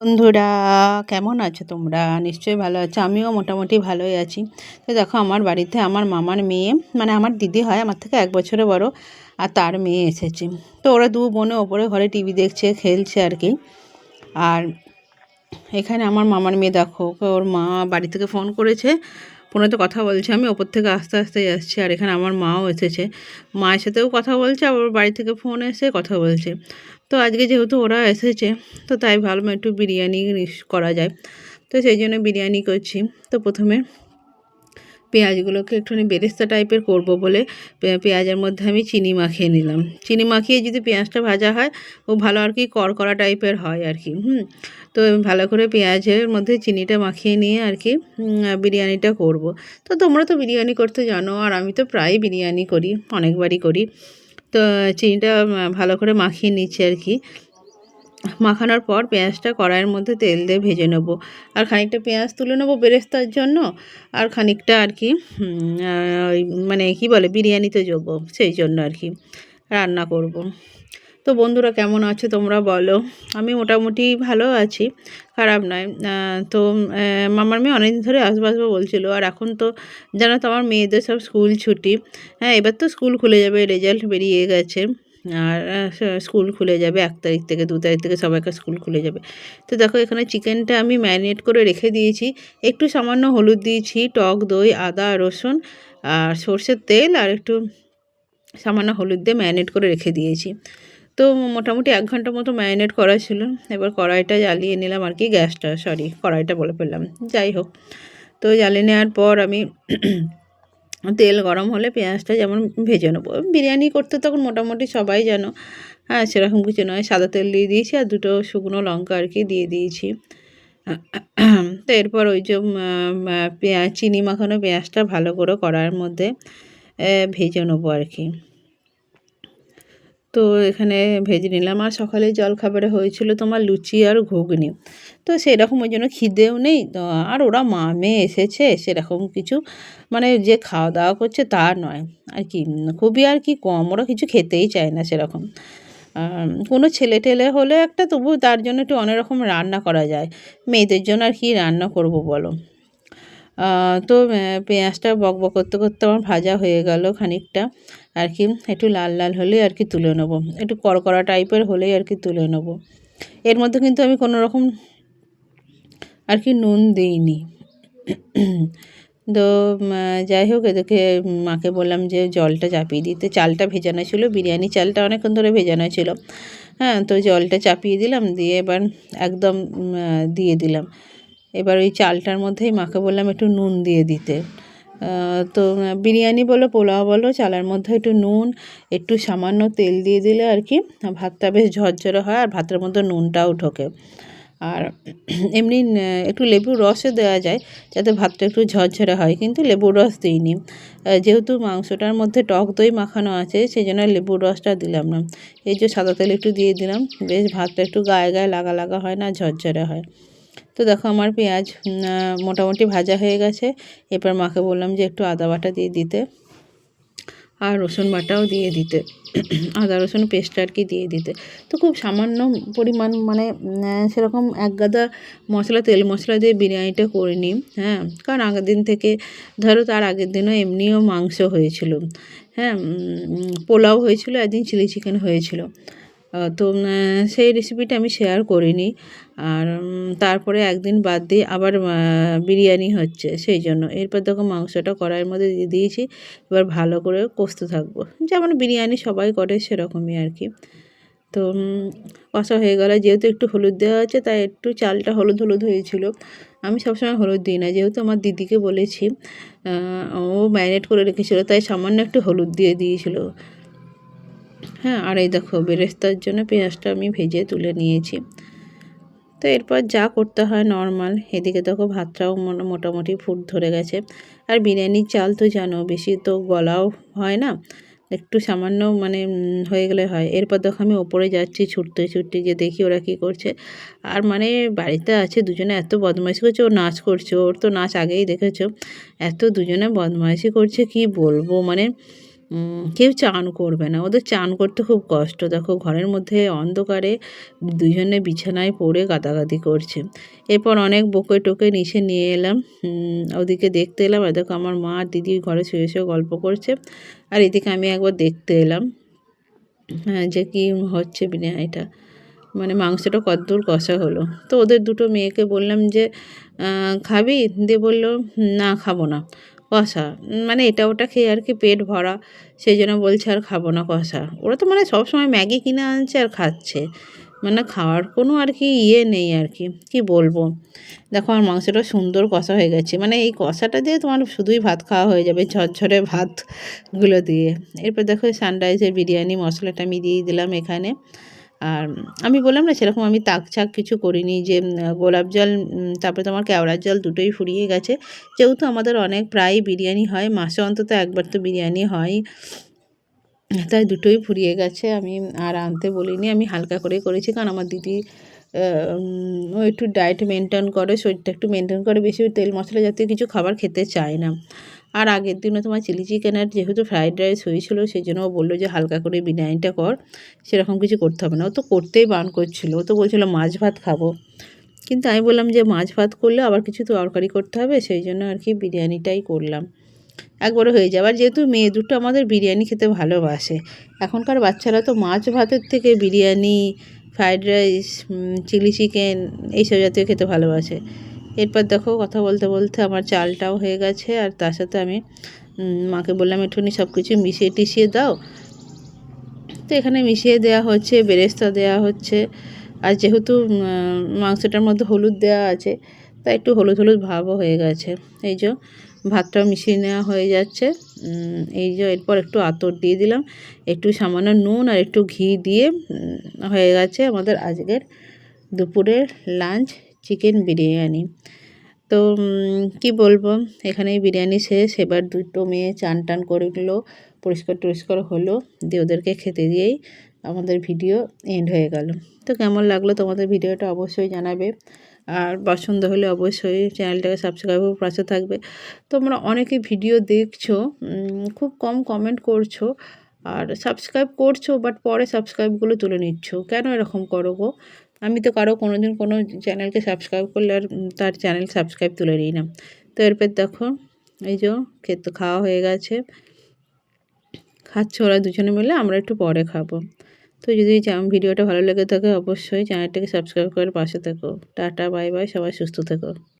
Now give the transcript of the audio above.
বন্ধুরা, কেমন আছো তোমরা? নিশ্চয়ই ভালো আছো। আমিও মোটামুটি ভালোই আছি। তো দেখো, আমার বাড়িতে আমার মামার মেয়ে মানে আমার দিদি হয়, আমার থেকে এক বছরে বড়, আর তার মেয়ে এসেছে। তো ওরা দু বোনে ওপরে ঘরে টিভি দেখছে, খেলছে আর কি। আর এখানে আমার মামার মেয়ে দেখো ওর মা বাড়ি থেকে ফোন করেছে ফোনে তো কথা বলছে, আমি ওপর থেকে আস্তে আস্তে যাচ্ছি, আর এখানে আমার মাও এসেছে। মায়ের সাথেও কথা বলছে, আবার বাড়ি থেকে ফোন এসে কথা বলছে। তো আজকে যেহেতু ওরা এসেছে, তো তাই ভালো একটু বিরিয়ানি করা যায়। তো সেই জন্য বিরিয়ানি করছি। তো প্রথমে পেঁয়াজগুলোকে একটুখানি বেরেস্তা টাইপের করব বলে পেঁয়াজের মধ্যে আমি চিনি মাখিয়ে নিলাম। চিনি মাখিয়ে যদি পেঁয়াজটা ভাজা হয়, ও ভালো আর কি করকরা টাইপের হয় আর কি, হুম? তো ভালো করে পেঁয়াজের মধ্যে চিনিটা মাখিয়ে নিয়ে আর কি বিরিয়ানিটা করব। তো তোমরা তো বিরিয়ানি করতে জানো, আর আমি তো প্রায় বিরিয়ানি করি, অনেকবারই করি। তো চিনিটা ভালো করে মাখিয়ে নিচ্ছি আর কি। মাখানোর পর পেঁয়াজটা কড়াইয়ের মধ্যে তেল দিয়ে ভেজে নেব। আর খানিকটা পেঁয়াজ তুলে নেব বেরেস্তার জন্য। আর খানিকটা আর কি মানে কি বলে, বিরিয়ানিতে যোগ সেই জন্য আর কি রান্না করব। তো বন্ধুরা কেমন আছো তোমরা বলো? আমি মোটামুটি ভালো আছি, খারাপ নয়। তো মামার মেয়ে অনেকদিন ধরে আসব আসব বলছিলো। আর এখন তো, জানো তো আমার মেয়েদের সব স্কুল ছুটি। হ্যাঁ এবার তো স্কুল খুলে যাবে, রেজাল্ট বেরিয়ে গেছে। আর স্কুল খুলে যাবে এক তারিখ থেকে, দু তারিখ থেকে সবাইকার স্কুল খুলে যাবে। তো দেখো এখানে চিকেনটা আমি ম্যারিনেট করে রেখে দিয়েছি। একটু সামান্য হলুদ দিয়েছি, টক দই, আদা, রসুন আর সর্ষের তেল আর একটু সামান্য হলুদ দিয়ে ম্যারিনেট করে রেখে দিয়েছি। তো মোটামুটি এক ঘণ্টা মতো ম্যারিনেট করা ছিল। এবার কড়াইটা জ্বালিয়ে নিলাম আর কি গ্যাসটা, সরি, কড়াইটা বলে ফেললাম। যাই হোক, তো জ্বালিয়ে নেওয়ার পর আমি তেল গরম হলে পেঁয়াজটা যেমন ভেজে নেব। বিরিয়ানি করতে তখন মোটামুটি সবাই জানো। হ্যাঁ সেরকম কিছু নয়। সাদা তেল দিয়ে দিয়েছি আর দুটো শুকনো লঙ্কা আর কি দিয়ে দিয়েছি। তো এরপর ওই যে পেঁয়াজ, চিনি মাখানো পেঁয়াজটা ভালো করে কড়ার মধ্যে ভেজে নেব আর কি। তো এখানে ভেজে নিলাম। আর সকালে জলখাবারে হয়েছিল তোমার লুচি আর ঘুগনি। তো সেরকম ওই জন্য খিদেও নেই। আর ওরা মা মেয়ে এসেছে, সেরকম কিছু মানে যে খাওয়া দাওয়া করছে তা নয়। আর কি, খুবই আর কি কম। ওরা কিছু খেতেই চায় না সেরকম। কোনো ছেলে টেলে হলে একটা তবু তার জন্য একটু অনেক রকম রান্না করা যায়। মেয়েদের জন্য আর কি রান্না করব বলো? তো পেঁয়াজটা বক বক করতে করতে আমার ভাজা হয়ে গেল খানিকটা। আর কি, একটু লাল লাল হলে আর কি তুলে নেব। একটু কড়কড়া টাইপের হলেই আর কি তুলে নেব। এর মধ্যে কিন্তু আমি কোনো রকম আর কি নুন দিইনি। তো যাই হোক এদেরকে মাকে বললাম যে জলটা চাপিয়ে দিতে চালটা ভেজানো ছিল, বিরিয়ানি চালটা অনেকক্ষণ ধরে ভেজানো ছিল। হ্যাঁ তো জলটা চাপিয়ে দিলাম, দিয়ে এবার একদম দিয়ে দিলাম। এবার ওই চালটার মধ্যেই মাকে বললাম একটু নুন দিয়ে দিতে। তো বিরিয়ানি বলো, পোলাও বলো, চালের মধ্যে একটু নুন, একটু সামান্য তেল দিয়ে দিলে আর কি, ভাতটা বেশ ঝরঝরে হয় আর ভাতের মধ্যে নুনটাও ঢোকে। আর এমনি একটু লেবুর রসও দেওয়া যায় যাতে ভাতটা একটু ঝরঝরে হয়, কিন্তু লেবুর রস দিইনি। যেহেতু মাংসটার মধ্যে টক দই মাখানো আছে সেই জন্য লেবুর রসটা দিলাম না। এই যে সাদা তেল একটু দিয়ে দিলাম, বেশ ভাতটা একটু গায়ে গায়ে লাগা লাগা হয় না, ঝরঝরে হয়। তো দেখো আমার পেঁয়াজ মোটামুটি ভাজা হয়ে গেছে। এরপর মাকে বললাম যে একটু আদা বাটা দিয়ে দিতে। আর রসুন বাটাও দিয়ে দিতে। আদা, রসুন পেস্ট আর কি দিয়ে দিতে। তো খুব সামান্য পরিমাণ মানে সেরকম এক গাদা মশলা, তেল মশলা দিয়ে বিরিয়ানিটা করে নিই হ্যাঁ। কারণ আগের দিন থেকে, ধরো তার আগের দিনও এমনিও মাংস হয়েছিল হ্যাঁ পোলাও হয়েছিল, একদিন চিলি চিকেন হয়েছিল। তো সেই রেসিপিটা আমি শেয়ার করিনি। আর তারপরে একদিন বাদ দিয়ে আবার বিরিয়ানি হচ্ছে, সেই জন্য। এরপর দেখো মাংসটা কড়াইয়ের মধ্যে দিয়ে দিয়েছি, এবার ভালো করে কষতে থাকব। যেমন বিরিয়ানি সবাই করে সেরকমই আর কি। তো কষা হয়ে গেলে। যেহেতু একটু হলুদ দেওয়া আছে, তাই একটু চালটা হলুদ হলুদ হয়েছিল। আমি সবসময় হলুদ দিই না। যেহেতু আমার দিদিকে বলেছি ও ম্যারিনেট করে রেখেছিলো, তাই সামান্য একটু হলুদ দিয়ে দিয়েছিল। হ্যাঁ আর এই দেখো, বেরেস্তার জন্য পেঁয়াজটা আমি ভেজে তুলে নিয়েছি। তো এরপর যা করতে হয় নর্মাল, এদিকে দেখো ভাতটাও মোটামুটি ফুট ধরে গেছে। আর বিরিয়ানির চাল তো জানো, বেশি তো গলাও হয় না, একটু সামান্য মানে হয়ে গেলে হয়। এরপর দেখো আমি ওপরে যাচ্ছি ছুটতে ছুটতে যে দেখি ওরা কী করছে। আর মানে বাড়িতে আছে, দুজনে এত বদমাইশি করছে ও নাচ করছে, ওর তো নাচ আগেই দেখেছ। এত দুজনে বদমাইশি করছে, কি বলব? মানে কেউ চান করবে না। ওদের চান করতে খুব কষ্ট। দেখো, ঘরের মধ্যে অন্ধকারে দুজনে বিছানায় পড়ে গাদাগাদি করছে। এরপর অনেক বকে টোকে নিচে নিয়ে এলাম। ওদিকে দেখতে এলাম, আর দেখো আমার মা আর দিদি ঘরে শুয়ে শুয়ে গল্প করছে। আর এদিকে আমি একবার দেখতে এলাম হ্যাঁ যে কি হচ্ছে বিরিয়ানিটা মানে মাংসটা কদ্দূর কষা হলো। তো ওদের দুটো মেয়েকে বললাম যে খাবি? দিয়ে বলল, না, খাব না। কষা। মানে এটা ওটা খেয়ে আর কি পেট ভরা, সেই জন্য বলছে আর খাব না কষা। ওরা তো মানে সবসময় ম্যাগি কিনে আনছে আর খাচ্ছে। মানে খাওয়ার কোনো আর কি ইয়ে নেই আর কি কি বলব? দেখো আমার মাংসটা সুন্দর কষা হয়ে গেছে। মানে এই কষাটা দিয়ে তোমার শুধুই ভাত খাওয়া হয়ে যাবে, ঝরঝরে ভাতগুলো দিয়ে। এরপর দেখো সানরাইজের বিরিয়ানি মশলাটা আমি দিয়ে দিলাম এখানে। আর আমি বললাম না, সেরকম আমি তাক ছাক কিছু করিনি যে গোলাপ জল তারপরে তোমার কেওড়ার জল দুটোই ফুরিয়ে গেছে। যেহেতু আমাদের অনেক প্রায় বিরিয়ানি হয়, মাসে অন্তত একবার তো বিরিয়ানি হয়, তাই দুটোই ফুরিয়ে গেছে। আমি আর আনতে বলিনি, আমি হালকা করে করেছি, কারণ আমার দিদি ও একটু ডায়েট মেনটেন করে, শরীরটা একটু মেনটেন করে, বেশি তেল মশলা জাতীয় কিছু খাবার খেতে চায় না। আর আগের দিনও তোমার চিলি চিকেনের যেহেতু ফ্রাইড রাইস হয়েছিল, সেই জন্য ও বলল যে হালকা করে বিরিয়ানিটা কর, সেরকম কিছু করতে হবে না। ও তো করতেই বান করছিল, ও তো বলছিল মাছ ভাত খাব। কিন্তু আমি বললাম যে মাছ ভাত করলে আবার কিছু তরকারি করতে হবে, সেই জন্য আর কি বিরিয়ানিটাই করলাম। একবারে হয়ে যাবে আর যেহেতু মেয়ে দুটো আমাদের বিরিয়ানি খেতে ভালোবাসে, এখনকার বাচ্চারা তো মাছ ভাতের থেকে biryani, fried rice chilli chicken, এইসব জাতীয় খেতে ভালোবাসে। এরপর দেখো কথা বলতে বলতে আমার চালটাও হয়ে গেছে আর তার সাথে আমি মাকে বললাম একটুখানি সব কিছু মিশিয়ে টিশিয়ে দাও। তো এখানে মিশিয়ে দেওয়া হচ্ছে, বেরেস্তা দেওয়া হচ্ছে। আর যেহেতু মাংসটার মধ্যে হলুদ দেওয়া আছে, তাই একটু হলুদ হলুদ ভাবও হয়ে গেছে। এই যে ভাতটাও মিশিয়ে নেওয়া হয়ে যাচ্ছে। এই যে এরপর একটু আতর দিয়ে দিলাম। একটু সামান্য নুন আর একটু ঘি দিয়ে হয়ে গেছে আমাদের আজকের দুপুরের লাঞ্চ। চিকেন বিরিয়ানি তো কি বলব? এখানেই বিরিয়ানি শেষ। এবার দুটো মেয়ে চান টান করল পরিষ্কার টরিষ্কার হলো। দিয়ে ওদেরকে খেতে দিয়েই আমাদের ভিডিও এন্ড হয়ে গেল। তো কেমন লাগল তোমাদের ভিডিওটা অবশ্যই জানাবে। আর পছন্দ হলে অবশ্যই চ্যানেলটাকে সাবস্ক্রাইব করে পাশে থাকবে। তোমরা অনেকে ভিডিও দেখছ খুব কম কমেন্ট করছ আর সাবস্ক্রাইব করছ বাট পরে সাবস্ক্রাইবগুলো তুলে নিচ্ছ। কেন এরকম করো গো? আমি তো কারও কোনো দিন কোনো চ্যানেলকে সাবস্ক্রাইব করলে আর তার চ্যানেল সাবস্ক্রাইব তুলে নিই না। তো এরপর দেখো, এই যে খেতে, খাওয়া হয়ে গেছে। খাচ্ছে ওরা দুজনে মিলে, আমরা একটু পরে খাব। তো যদি ভিডিওটা ভালো লেগে থাকে, অবশ্যই চ্যানেলটাকে সাবস্ক্রাইব করে পাশে থেকো। টাটা বাই বাই সবাই সুস্থ থেকো।